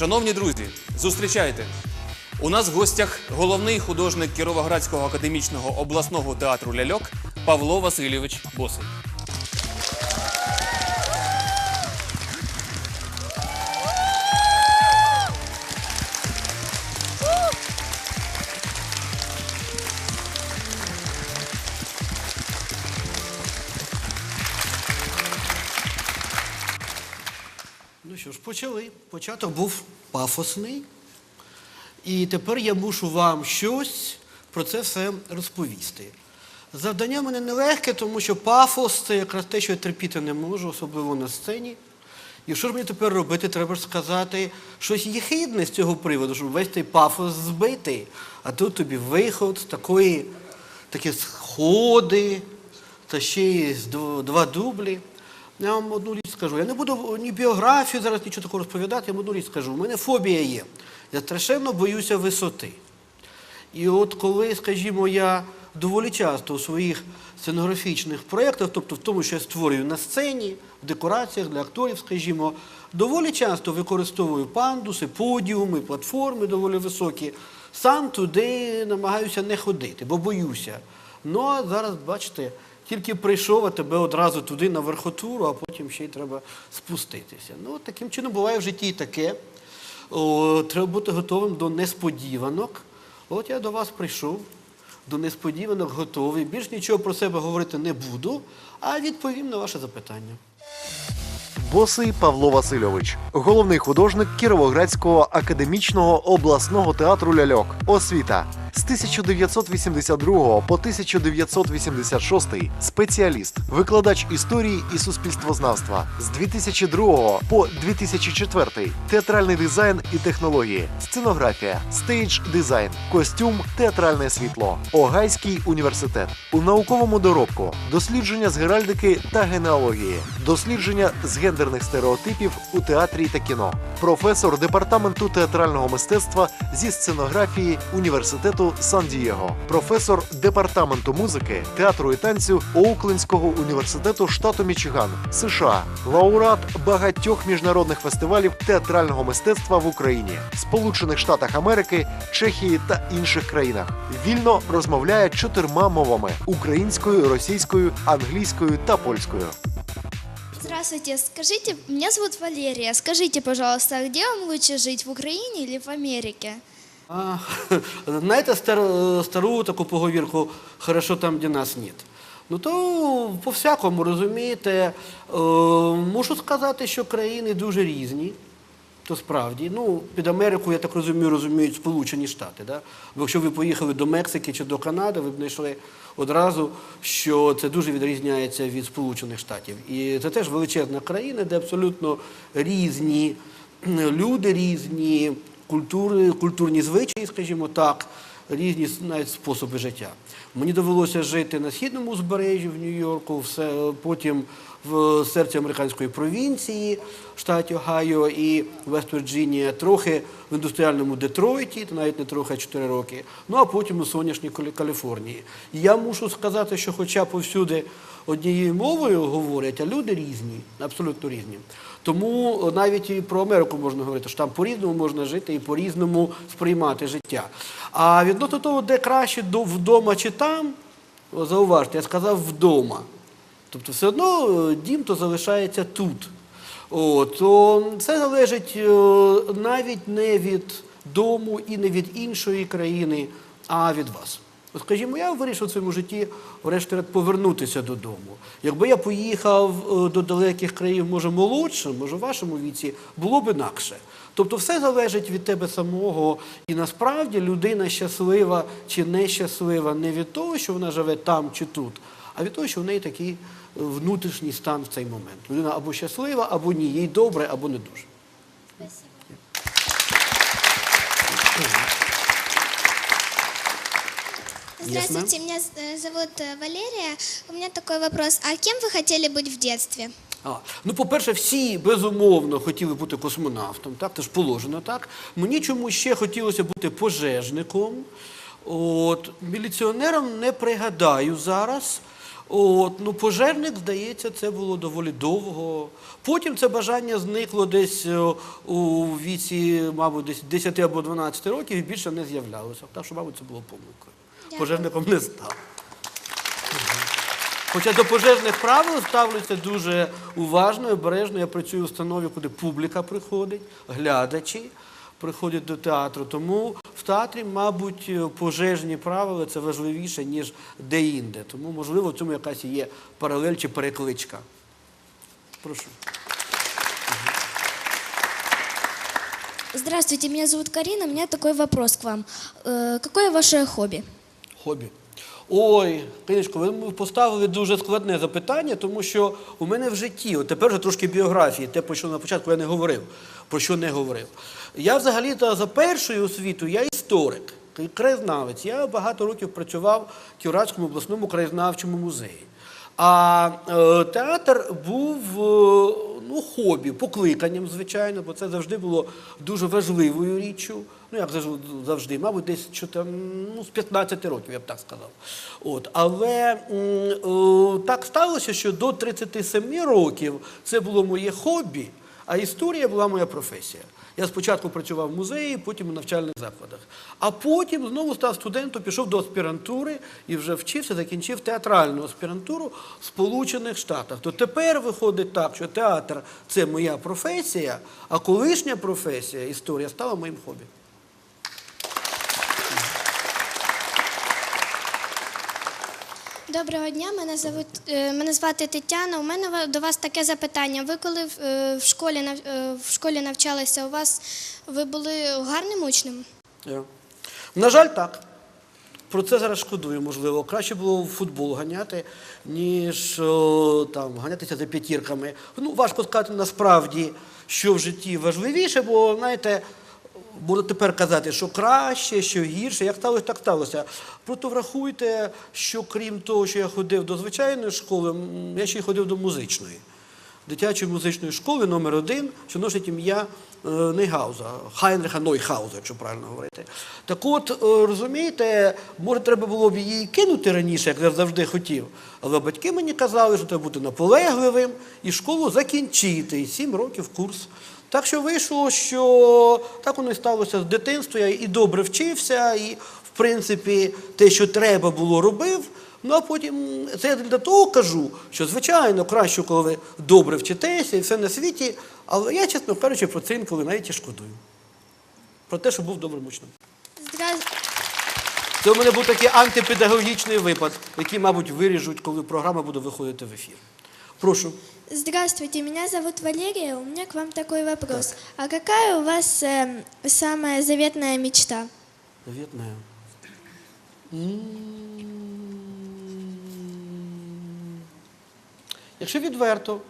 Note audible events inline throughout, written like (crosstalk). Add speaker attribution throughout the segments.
Speaker 1: Шановні друзі, зустрічайте! У нас в гостях головний художник Кіровоградського академічного обласного театру ляльок Павло Васильович Босий.
Speaker 2: Що ж, почали. Початок був пафосний. І тепер я мушу вам щось про це все розповісти. Завдання мене нелегке, тому що пафос це якраз те, що я терпіти не можу, особливо на сцені. І що ж мені тепер робити? Треба ж сказати щось єхидне з цього приводу, щоб весь цей пафос збити. А тут тобі виход, такої, такі сходи, та ще й два дублі. Я вам одну річ скажу. Я не буду ні біографію зараз нічого такого розповідати, я вам одну річ скажу. У мене фобія є. Я страшенно боюся висоти. І от коли, скажімо, я доволі часто у своїх сценографічних проєктах, тобто в тому, що я створюю на сцені, в декораціях для акторів, скажімо, доволі часто використовую пандуси, подіуми, платформи доволі високі. Сам туди намагаюся не ходити, бо боюся. Ну а зараз, бачите, тільки прийшов, а тебе одразу туди на верхотуру, а потім ще й треба спуститися. Ну, таким чином буває в житті і таке. О, треба бути готовим до несподіванок. От я до вас прийшов, до несподіванок готовий. Більш нічого про себе говорити не буду, а відповім на ваше запитання.
Speaker 3: Босий Павло Васильович, головний художник Кіровоградського академічного обласного театру ляльок. Освіта з 1982 по 1986 спеціаліст, викладач історії і суспільствознавства. З 2002 по 2004 театральний дизайн і технології, сценографія, стейдж дизайн, костюм, театральне світло, Огайський університет. У науковому доробку, дослідження з геральдики та генеалогії, дослідження з гендерних стереотипів у театрі та кіно, професор департаменту театрального мистецтва зі сценографії університету Сан-Дієго, професор департаменту музики, театру і танцю Оуклендського університету штату Мічиган, США, лауреат багатьох міжнародних фестивалів театрального мистецтва в Україні, Сполучених Штатах Америки, Чехії та інших країнах. Вільно розмовляє чотирма мовами: українською, російською, англійською та польською.
Speaker 4: Здравствуйте, скажите, меня зовут Валерия. Скажите, пожалуйста, где вам лучше жить, в Украине или в Америке?
Speaker 2: А, (laughs) знаєте стар, стару таку поговірку «хорошо там, де нас нет». Ну то по-всякому, розумієте, е, мушу сказати, що країни дуже різні. То справді, ну, під Америку, я так розумію, розуміють Сполучені Штати. Да? Бо якщо ви поїхали до Мексики чи до Канади, ви б знайшли одразу, що це дуже відрізняється від Сполучених Штатів. І це теж величезна країна, де абсолютно різні люди, різні культури, культурні звичаї, скажімо так, різні навіть способи життя. Мені довелося жити на східному узбережжі в Нью-Йорку, все, потім в серці американської провінції, штаті Огайо і Вест-Вірджинія, трохи в індустріальному Детройті, навіть не трохи, а 4 роки, ну а потім у сонячній Каліфорнії. Я мушу сказати, що хоча повсюди однією мовою говорять, а люди різні, абсолютно різні. Тому навіть і про Америку можна говорити, що там по-різному можна жити і по-різному сприймати життя. А відносно того, де краще вдома чи там, зауважте, я сказав вдома. Тобто все одно е, дім то залишається тут. О, то це залежить е, навіть не від дому і не від іншої країни, а від вас. От, скажімо, я вирішив в своєму житті, врешті-решт, повернутися додому. Якби я поїхав е, до далеких країн, може, молодшим, може, в вашому віці, було б інакше. Тобто все залежить від тебе самого. І насправді людина щаслива чи нещаслива не від того, що вона живе там чи тут, а від того, що в неї такий е, внутрішній стан в цей момент. Людина або щаслива, або ні, їй добре, або не дуже.
Speaker 4: Здравствуйте, меня э, зовут э, Валерия. У меня такой вопрос. А кем вы хотели быть в детстве?
Speaker 2: А, ну, по-перше, всі безумовно хотіли бути космонавтом, так, це ж положено так. Мені чомусь ще хотілося бути пожежником. От, міліціонером не пригадаю зараз. От, ну, пожежник, здається, це було доволі довго. Потім це бажання зникло десь е, у віці, мабуть, десь 10 або 12 років і більше не з'являлося. Так що, мабуть, це було помилкою. Пожежником не став. Хоча до пожежних правил ставлюся дуже уважно і обережно. Я працюю в установі, куди публіка приходить, глядачі приходять до театру. Тому театрі, мабуть, пожежні правила це важливіше, ніж де-інде. Тому, можливо, в цьому якась є паралель чи перекличка. Прошу.
Speaker 4: Здравствуйте, меня зовут Карина. У меня такой вопрос к вам. Э, Какое ваше хобби?
Speaker 2: Хобі. Ой, Кинечко, ви поставили дуже складне запитання, тому що у мене в житті, от тепер вже трошки біографії, те, про що на початку я не говорив, про що не говорив. Я взагалі-то за першою освітою я історик, краєзнавець. Я багато років працював в Кіровоградському обласному краєзнавчому музеї. А е, театр був е, ну, хобі, покликанням, звичайно, бо це завжди було дуже важливою річчю. Ну, як завжди- мабуть, десь ну, з 15 років, я б так сказав. От. Але е, так сталося, що до 37 років це було моє хобі, а історія була моя професія. Я спочатку працював в музеї, потім у навчальних закладах. А потім знову став студентом, пішов до аспірантури і вже вчився, закінчив театральну аспірантуру в Сполучених Штатах. То тепер виходить так, що театр це моя професія, а колишня професія, історія, стала моїм хобі.
Speaker 5: Доброго дня, мене зовут, е, мене звати Тетяна. У мене до вас таке запитання. Ви коли в, е, школі е, в школі навчалися, у вас ви були гарним учнем?
Speaker 2: На жаль, так. Про це зараз шкодую, можливо. Краще було в футбол ганяти, ніж там, ганятися за п'ятірками. Ну, важко сказати насправді, що в житті важливіше, бо, знаєте, буду тепер казати, що краще, що гірше, як сталося, так сталося. Просто врахуйте, що крім того, що я ходив до звичайної школи, я ще й ходив до музичної дитячої музичної школи номер один, що носить ім'я е, Нейгауза, Хайнриха Нойхауза, якщо правильно говорити. Так от, е, розумієте, може, треба було б її кинути раніше, як я завжди хотів. Але батьки мені казали, що треба бути наполегливим і школу закінчити. І сім років курс. Так що вийшло, що так воно і сталося з дитинства. Я і добре вчився, і в принципі те, що треба було, робив. Ну а потім це я для того кажу, що звичайно краще, коли ви добре вчитеся і все на світі, але я, чесно кажучи, про це інколи навіть і шкодую. Про те, що був добрим учнем.
Speaker 5: Здра...
Speaker 2: Це у мене був такий антипедагогічний випад, який, мабуть, виріжуть, коли програма буде виходити в ефір. Прошу.
Speaker 4: Здравствуйте, меня зовут Валерия. У меня к вам такой вопрос. А какая у вас э, самая заветная мечта?
Speaker 2: Завітнаю. Якщо відверто,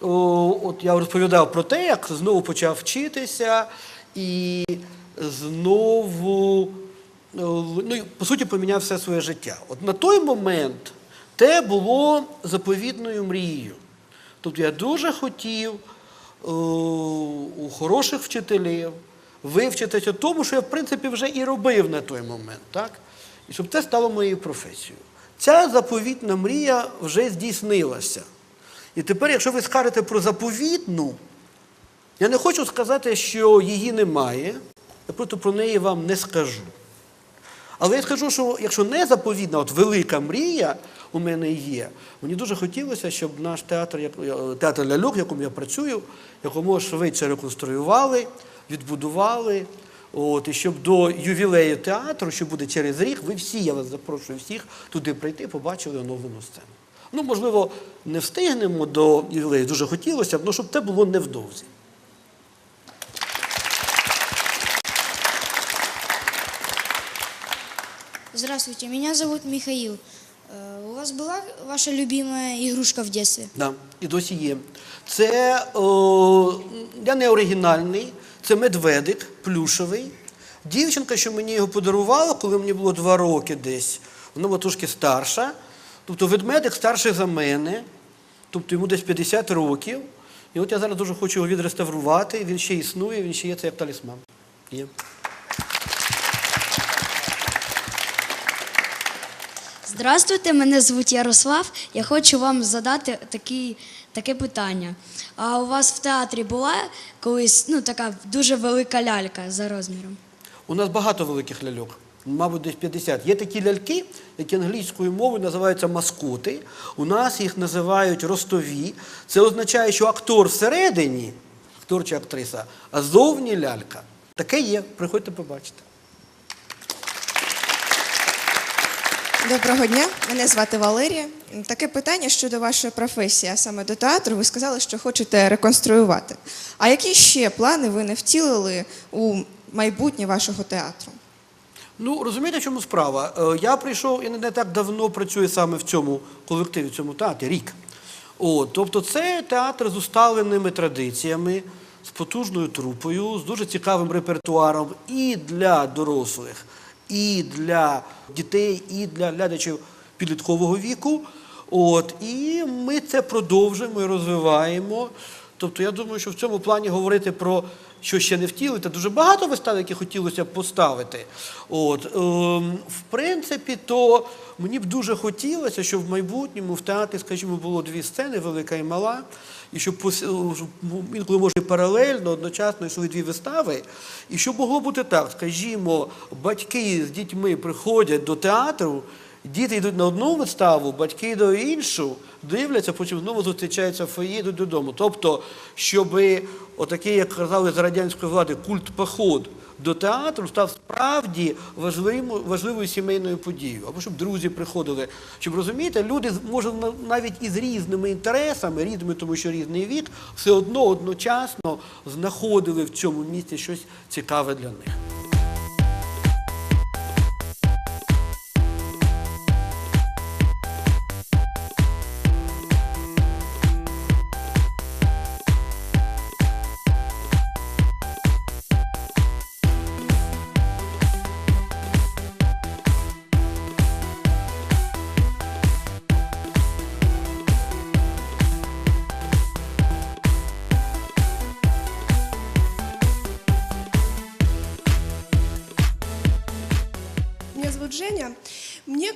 Speaker 2: о, от я розповідав про те, як знову почав вчитися і знову, ну, по суті, поміняв все своє життя. От на той момент те було заповідною мрією. Тобто я дуже хотів у хороших вчителів вивчитися тому, що я, в принципі, вже і робив на той момент, так? І щоб це стало моєю професією. Ця заповітна мрія вже здійснилася. І тепер, якщо ви скажете про заповітну, я не хочу сказати, що її немає, я просто про неї вам не скажу. Але я скажу, що якщо не заповідна, от велика мрія у мене є, мені дуже хотілося, щоб наш театр, е, театр ляльок, в якому я працюю, якомога швидше реконструювали, відбудували. От, і щоб до ювілею театру, що буде через рік, ви всі, я вас запрошую всіх туди прийти, побачили оновлену сцену. Ну, можливо, не встигнемо до ювілею, дуже хотілося б, але щоб це було невдовзі.
Speaker 5: Здравствуйте, меня зовут Михаил. Э, У вас была ваша любимая игрушка в детстве?
Speaker 2: Да, і досі є. Це о, я не оригінальний, це медведик плюшевий. Дівчинка, що мені його подарувала, коли мені було два роки десь, вона була трошки старша. Тобто ведмедик старший за мене, тобто йому десь 50 років. І от я зараз дуже хочу його відреставрувати. Він ще існує, він ще є це як талісман. Є.
Speaker 6: Здравствуйте, мене звуть Ярослав. Я хочу вам задати такий, таке питання. А у вас в театрі була колись ну, така дуже велика лялька за розміром?
Speaker 2: У нас багато великих ляльок, мабуть, десь 50. Є такі ляльки, які англійською мовою називаються маскоти. У нас їх називають ростові. Це означає, що актор всередині, актор чи актриса, а зовні лялька. Таке є. Приходьте побачите.
Speaker 7: Доброго дня, мене звати Валерія. Таке питання щодо вашої професії, а саме до театру. Ви сказали, що хочете реконструювати. А які ще плани ви не втілили у майбутнє вашого театру?
Speaker 2: Ну, розумієте, в чому справа? Е, Я прийшов і не так давно працюю саме в цьому колективі, в цьому театрі, рік. От, тобто це театр з усталеними традиціями, з потужною трупою, з дуже цікавим репертуаром і для дорослих, і для дітей, і для глядачів підліткового віку. От, і ми це продовжуємо і розвиваємо. Тобто я думаю, що в цьому плані говорити про що ще не втілити, дуже багато вистав, які хотілося б поставити. От, ем, в принципі, то мені б дуже хотілося, щоб в майбутньому в театрі, скажімо, було дві сцени, велика і мала, і щоб щоб, ну, інколи може паралельно, одночасно йшли дві вистави. І щоб могло бути так, скажімо, батьки з дітьми приходять до театру. Діти йдуть на одну виставу, батьки до іншу, дивляться, потім знову зустрічаються в фоє, йдуть додому. Тобто, щоб отакий, як казали з радянської влади, культ поход до театру став справді важливим, важливою сімейною подією. Або щоб друзі приходили. Щоб розумієте, люди може на- навіть із різними інтересами, різними, тому що різний вік, все одно одночасно знаходили в цьому місці щось цікаве для них.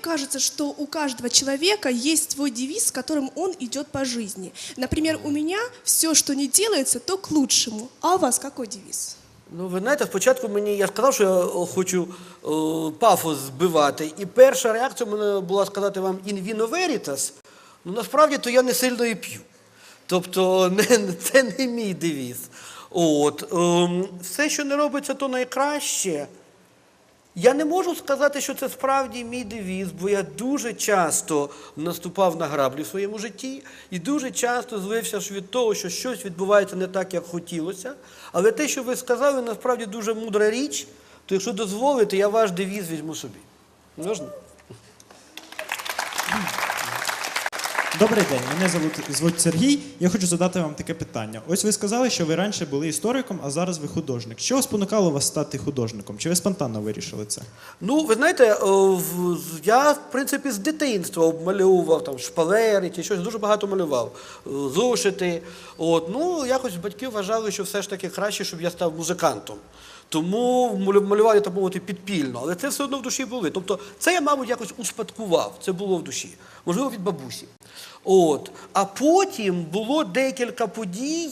Speaker 8: Кажется, что у каждого человека есть свой девиз, с которым он идет по жизни. Например, у меня все, что не делается, то к лучшему. А у вас какой девиз?
Speaker 2: Ну, ви знаєте, спочатку мені я сказав, що я хочу о, пафос збивати, і перша реакція в мене була сказати вам in vino veritas. Ну, насправді то я не сильно і п'ю. Тобто (laughs) не, це не мій девіз. От, ем, все, що не робиться, то найкраще. Я не можу сказати, що це справді мій девіз, бо я дуже часто наступав на граблі в своєму житті і дуже часто злився ж від того, що щось відбувається не так, як хотілося. Але те, що ви сказали, насправді дуже мудра річ, то якщо дозволите, я ваш девіз візьму собі. Можна?
Speaker 9: Добрий день, мене звуть, звуть Сергій. Я хочу задати вам таке питання. Ось ви сказали, що ви раніше були істориком, а зараз ви художник. Що спонукало вас стати художником? Чи ви спонтанно вирішили це?
Speaker 2: Ну, ви знаєте, з- я, в принципі, з дитинства обмальовував там шпалери чи щось дуже багато малював. Е, Зошити. От, ну, якось батьки вважали, що все ж таки краще, щоб я став музикантом. Тому малю- малювали, так мовити, підпільно. Але це все одно в душі були. Тобто, це я, мабуть, якось успадкував. Це було в душі. Можливо, від бабусі. От. А потім було декілька подій.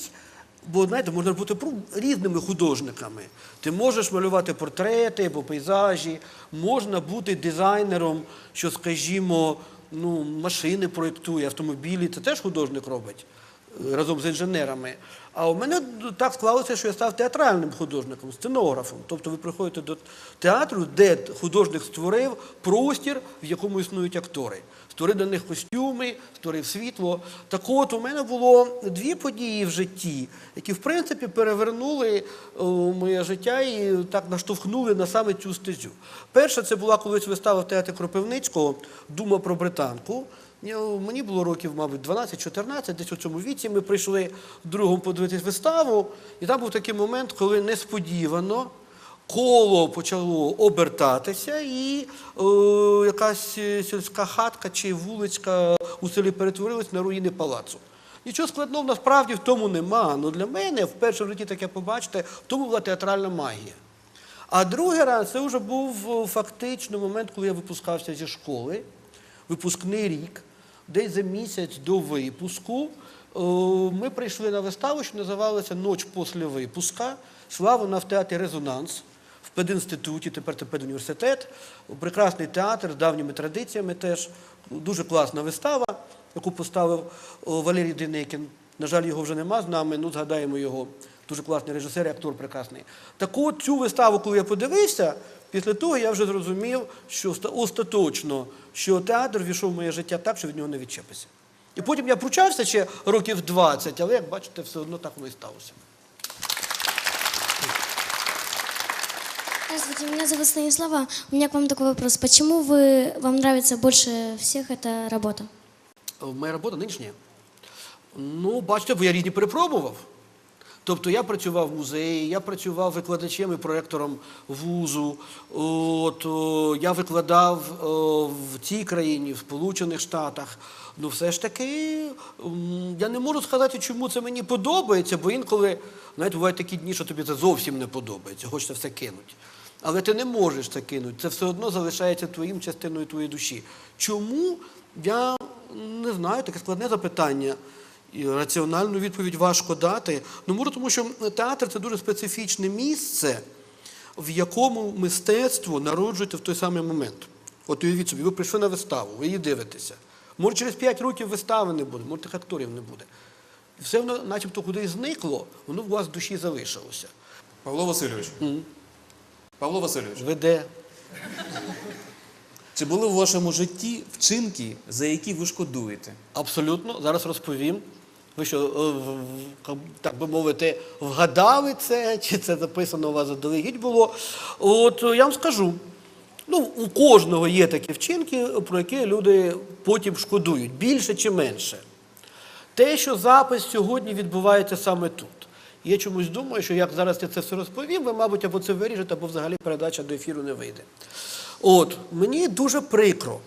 Speaker 2: Бо знаєте, можна бути різними художниками. Ти можеш малювати портрети або пейзажі, можна бути дизайнером, що, скажімо, ну, машини проєктує, автомобілі, це теж художник робить е, разом з інженерами. А у мене так склалося, що я став театральним художником, сценографом. Тобто ви приходите до театру, де художник створив простір, в якому існують актори. Створив для них костюми, створив світло. Так от у мене було дві події в житті, які в принципі перевернули моє життя і так наштовхнули на саме цю стезю. Перша це була колись вистава в театрі Кропивницького Дума про британку. Мені було років, мабуть, 12-14, десь у цьому віці. Ми прийшли другом подивитись виставу, і там був такий момент, коли несподівано коло почало обертатися, і е, якась е, сільська хатка чи вуличка у селі перетворилась на руїни палацу. Нічого складного насправді в тому нема. Ну для мене вперше в житті таке побачите, в тому була театральна магія. А другий раз це вже був е, фактично момент, коли я випускався зі школи. випускний рік, десь за місяць до випуску, е, ми прийшли на виставу, що називалася Ноч після випуска. Йшла вона в театрі Резонанс пединституті, тепер це педуніверситет. Прекрасний театр з давніми традиціями теж. Дуже класна вистава, яку поставив Валерій Денекін. На жаль, його вже нема з нами, ну згадаємо його. Дуже класний режисер і актор прекрасний. Так от цю виставу, коли я подивився, після того я вже зрозумів, що остаточно, що театр війшов в моє життя так, що від нього не відчепися. І потім я пручався ще років 20, але як бачите, все одно так воно і сталося.
Speaker 5: Здравствуйте, меня зовут Станислава. У меня к вам такой вопрос. Почему вы, вам нравится больше всех эта работа?
Speaker 2: Е, Моя робота нинішня. Ну, бачите, бо я різні перепробував. Тобто я працював в музеї, я працював викладачем і проектором вузу. От, о, я викладав о, в цій країні, в Сполучених Штатах. Ну, все ж таки, я не можу сказати, чому це мені подобається, бо інколи, знаєте, бувають такі дні, що тобі це зовсім не подобається, хочеться все кинути. Але ти не можеш це кинути, це все одно залишається твоїм частиною твоєї душі. Чому? Я не знаю, таке складне запитання. І раціональну відповідь важко дати. Ну, може, тому що театр це дуже специфічне місце, в якому мистецтво народжується в той самий момент. От уявіть собі, ви прийшли на виставу, ви її дивитеся. Може, через 5 років вистави не буде, може, тих акторів не буде. Все воно начебто кудись зникло, воно у вас в душі залишилося.
Speaker 1: Павло Васильович. Павло Васильович,
Speaker 2: Веде.
Speaker 1: чи були в вашому житті вчинки, за які ви шкодуєте?
Speaker 2: Абсолютно, зараз розповім. Ви що, е, в- в- так би мовити, вгадали це, чи це записано у вас заздалегідь було? От е, я вам скажу. Ну, у кожного є такі вчинки, про які люди потім шкодують, більше чи менше. Те, що запис сьогодні відбувається саме тут. Я чомусь думаю, що як зараз я це все розповім, ви, мабуть, або це виріжете, або взагалі передача до ефіру не вийде. От, мені дуже прикро,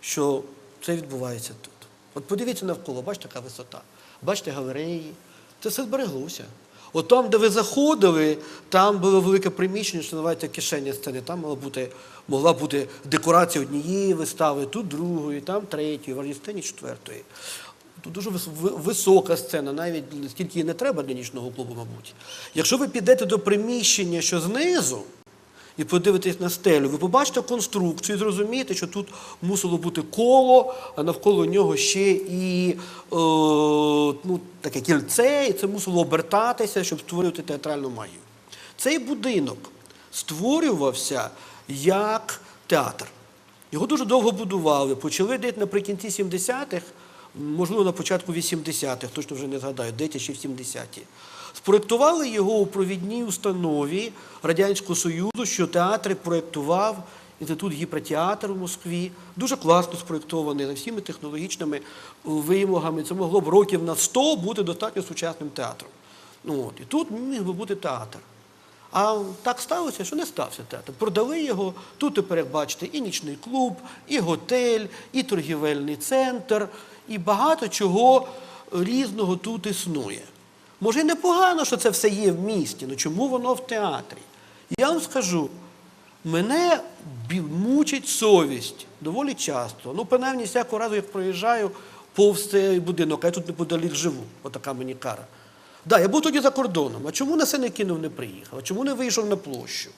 Speaker 2: що це відбувається тут. От подивіться навколо, бачите, яка висота, бачите галереї, це все збереглося. От там, де ви заходили, там було велике приміщення, що називається кишеня сцени. Там мала бути, могла бути декорація однієї вистави, тут другої, там третьої, в сцені четвертої. Тут дуже висока сцена, навіть стільки і не треба для нічного клубу, мабуть. Якщо ви підете до приміщення, що знизу, і подивитесь на стелю, ви побачите конструкцію і зрозумієте, що тут мусило бути коло, а навколо нього ще і е, ну, таке кільце, і це мусило обертатися, щоб створювати театральну магію. Цей будинок створювався як театр. Його дуже довго будували. Почали десь наприкінці 70-х, можливо, на початку 80-х, точно вже не згадаю, десь ще в 70-ті. Спроєктували його у провідній установі Радянського Союзу, що театри проєктував Інститут гіпротеатру в Москві. Дуже класно спроєктований за всіми технологічними вимогами. Це могло б років на 100 бути достатньо сучасним театром. Ну, от. І тут міг би бути театр. А так сталося, що не стався театр. Продали його. Тут тепер, як бачите, і нічний клуб, і готель, і торгівельний центр, і багато чого різного тут існує. Може, і непогано, що це все є в місті, але чому воно в театрі? Я вам скажу, мене мучить совість доволі часто. Ну, принаймні, всякого разу, як проїжджаю повз цей будинок, а я тут неподалік живу. Отака мені кара. Да, я був тоді за кордоном. А чому на Сенекінов не приїхав? А чому не вийшов на площу?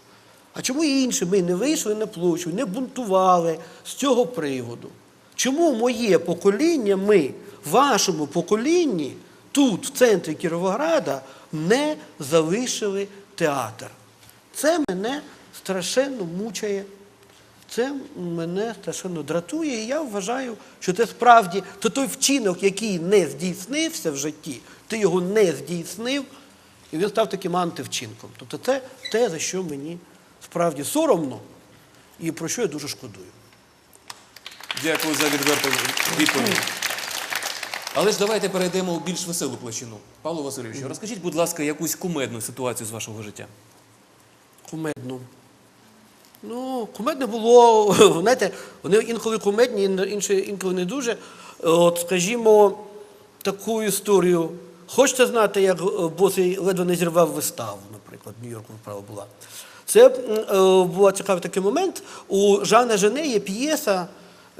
Speaker 2: А чому інші ми не вийшли на площу, не бунтували з цього приводу? Чому моє покоління, ми, вашому поколінні, тут, в центрі Кіровограда, не залишили театр? Це мене страшенно мучає. Це мене страшенно дратує, і я вважаю, що це справді то той вчинок, який не здійснився в житті, ти його не здійснив, і він став таким антивчинком. Тобто це те, за що мені справді соромно і про що я дуже шкодую.
Speaker 1: Дякую за відверту відповідь. Але ж давайте перейдемо у більш веселу площину. Павло Васильович, розкажіть, будь ласка, якусь кумедну ситуацію з вашого життя.
Speaker 2: Кумедну. Ну, кумедне було, (laughs) знаєте, вони інколи кумедні, інші інколи не дуже. От, скажімо, таку історію. Хочете знати, як е, босий ледве не зірвав виставу, наприклад, в Нью-Йорку вправа була. Це е, був цікавий такий момент. У Жана Жене є п'єса,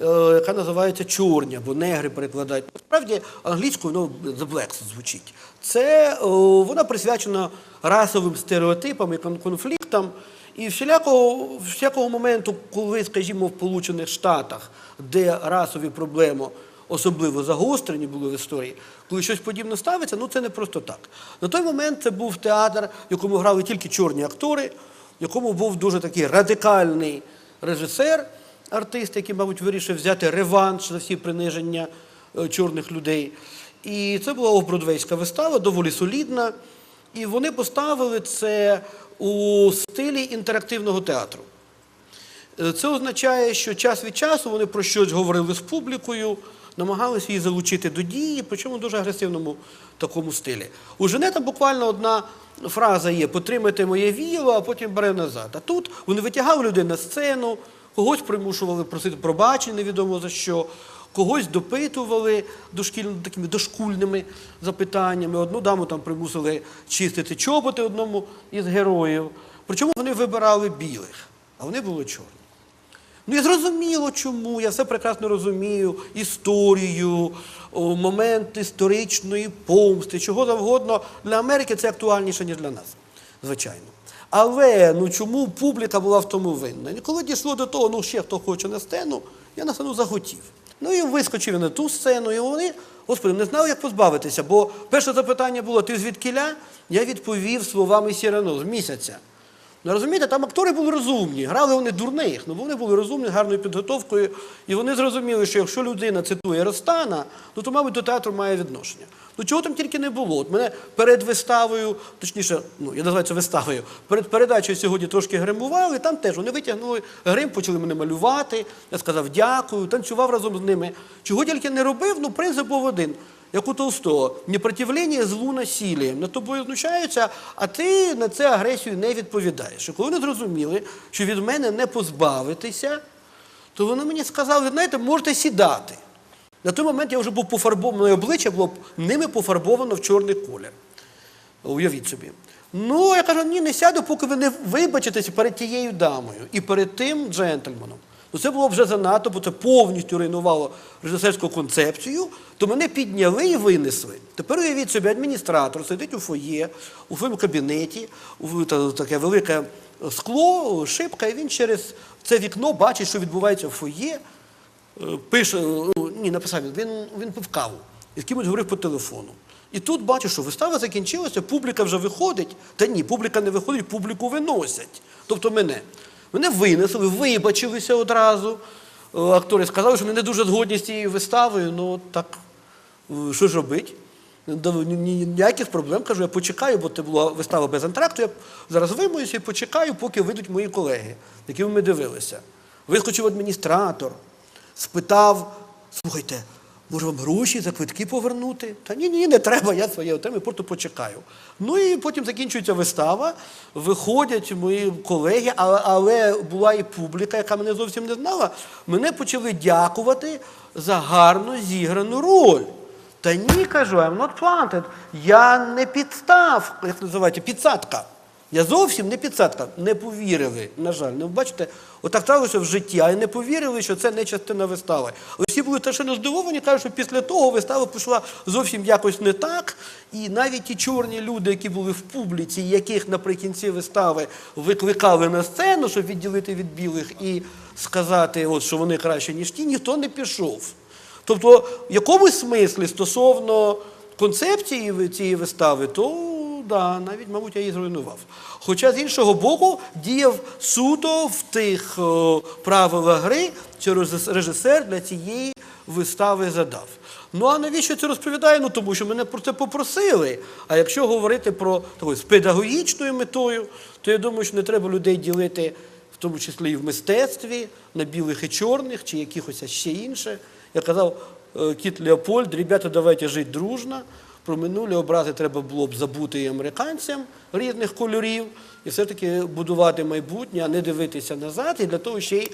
Speaker 2: е, яка називається чорні або негри перекладають. Насправді англійською ну, The Blacks звучить. Це вона присвячена расовим стереотипам і конфліктам. І всілякого, всякого моменту, коли, скажімо, в Сполучених Штатах, де расові проблеми особливо загострені були в історії, коли щось подібне ставиться, ну це не просто так. На той момент це був театр, в якому грали тільки чорні актори, в якому був дуже такий радикальний режисер, артист, який, мабуть, вирішив взяти реванш за всі приниження е, чорних людей. І це була офбродвейська вистава, доволі солідна. І вони поставили це у стилі інтерактивного театру. Е, Це означає, що час від часу вони про щось говорили з публікою, намагалися її залучити до дії, причому в дуже агресивному такому стилі. У Женета буквально одна фраза є: потримайте моє віло, а потім бере назад. А тут вони витягали людей на сцену, когось примушували просити пробачення, невідомо за що. Когось допитували дошкіль... такими дошкульними запитаннями. Одну даму там примусили чистити чоботи одному із героїв. Причому вони вибирали білих, а вони були чорні. Ну і зрозуміло, чому. Я все прекрасно розумію. Історію, момент історичної помсти, чого завгодно. Для Америки це актуальніше, ніж для нас, звичайно. Але ну чому публіка була в тому винна? І коли дійшло до того, ну ще хто хоче на сцену, я на сцену захотів. Ну і вискочив на ту сцену, і вони, господи, не знали, як позбавитися. Бо перше запитання було: ти звідкіля? Я відповів словами Сірано з місяця. Ну, розумієте, там актори були розумні, грали вони дурних, ну вони були розумні, гарною підготовкою, і вони зрозуміли, що якщо людина цитує Ростана, ну то, мабуть, до театру має відношення. Ну чого там тільки не було. От мене перед виставою, точніше, ну я називаю це виставою, перед передачею сьогодні трошки гримували, там теж вони витягнули грим, почали мене малювати. Я сказав дякую, танцював разом з ними. Чого тільки не робив, ну принцип був один. Як у Толстого, непротивлення злу насілієм. Над тобою знущаються, а ти на це агресію не відповідаєш. І коли вони зрозуміли, що від мене не позбавитися, то вони мені сказали, знаєте, можете сідати. На той момент я вже був пофарбований, моє обличчя було ними пофарбовано в чорний колір. Уявіть собі. Ну, я кажу, ні, не сяду, поки ви не вибачитеся перед тією дамою і перед тим джентльменом. Ну це було вже занадто, бо це повністю руйнувало режисерську концепцію, то мене підняли і винесли. Тепер уявіть собі, адміністратор сидить у фоє, у своєму кабінеті, у таке велике скло, шибка, і він через це вікно бачить, що відбувається в фоє. Е, пише, е, ні, написав він, він, він пив каву і з кимось говорив по телефону. І тут бачу, що вистава закінчилася, публіка вже виходить. Та ні, публіка не виходить, публіку виносять. Тобто мене. Мене винесли, вибачилися одразу. Е, Актори сказали, що вони не дуже згодні з цією виставою. Ну так, е, що ж робити? Ніяких проблем, кажу, я почекаю, бо це була вистава без антракту. Я зараз вимоюся і почекаю, поки вийдуть мої колеги, які ми дивилися. Вискочив адміністратор, спитав, слухайте, може вам гроші за квитки повернути? Та ні, ні, не треба, я своє отримаю, просто почекаю. Ну і потім закінчується вистава, виходять мої колеги, але, але була і публіка, яка мене зовсім не знала. Мене почали дякувати за гарно зіграну роль. Та ні, кажу, I'm not planted. Я не підстав, як називається, підсадка. Я зовсім не підсадка. Не повірили, на жаль. Ну, бачите, отак трапилося в житті, а не повірили, що це не частина вистави. Всі були страшенно здивовані, кажуть, що після того вистава пішла зовсім якось не так. І навіть ті чорні люди, які були в публіці, яких наприкінці вистави викликали на сцену, щоб відділити від білих і сказати, от, що вони краще, ніж ті, ніхто не пішов. Тобто, в якомусь смислі стосовно концепції цієї вистави, то да, навіть, мабуть, я її зруйнував. Хоча з іншого боку діяв суто в тих о, правилах гри, що режисер для цієї вистави задав. Ну а навіщо це розповідаю? Ну тому що мене про це попросили. А якщо говорити про таку, з педагогічною метою, то я думаю, що не треба людей ділити, в тому числі і в мистецтві, на білих і чорних, чи якихось ще інше. Я казав е, кіт Леопольд, ребята, давайте жити дружно. Про минулі образи треба було б забути і американцям різних кольорів, і все-таки будувати майбутнє, а не дивитися назад. І для того ще й,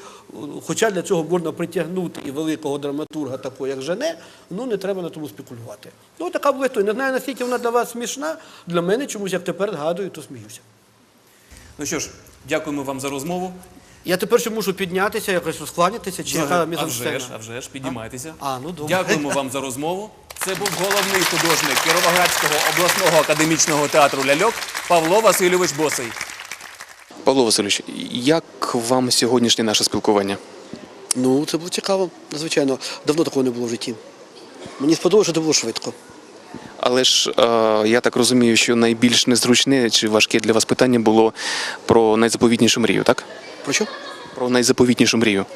Speaker 2: хоча для цього можна притягнути і великого драматурга, такого як Жене, ну не треба на тому спекулювати. Ну така була історія. Не знаю, наскільки вона для вас смішна. Для мене чомусь, як тепер згадую, то сміюся.
Speaker 1: Ну що ж, дякуємо вам за розмову.
Speaker 2: Я тепер ще мушу піднятися, якось розкланятися, чи яка
Speaker 10: а вже
Speaker 2: мізансцена?
Speaker 10: ж, а вже ж, піднімайтеся.
Speaker 2: А, ну, добре.
Speaker 10: Дякуємо вам за розмову. Це був головний художник Кіровоградського обласного академічного театру Ляльок Павло Васильович Босий. Павло Васильович, як вам сьогоднішнє наше спілкування?
Speaker 2: Ну, це було цікаво, звичайно. Давно такого не було в житті. Мені сподобалося, що це було швидко.
Speaker 10: Але ж е, я так розумію, що найбільш незручне чи важке для вас питання було про найзаповітнішу мрію, так?
Speaker 2: Про що?
Speaker 10: Про найзаповітнішу мрію.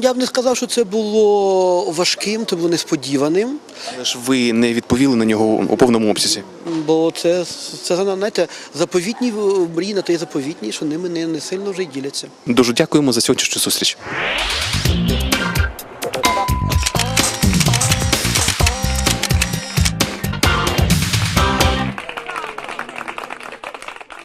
Speaker 2: Я б не сказав, що це було важким, це було несподіваним,
Speaker 10: Але ж ви не відповіли на нього у повному обсязі.
Speaker 2: бо це, це знаєте, заповітні е, мрії на то є заповітні, що ними не, не сильно вже й діляться.
Speaker 10: Дуже дякуємо за сьогоднішню зустріч.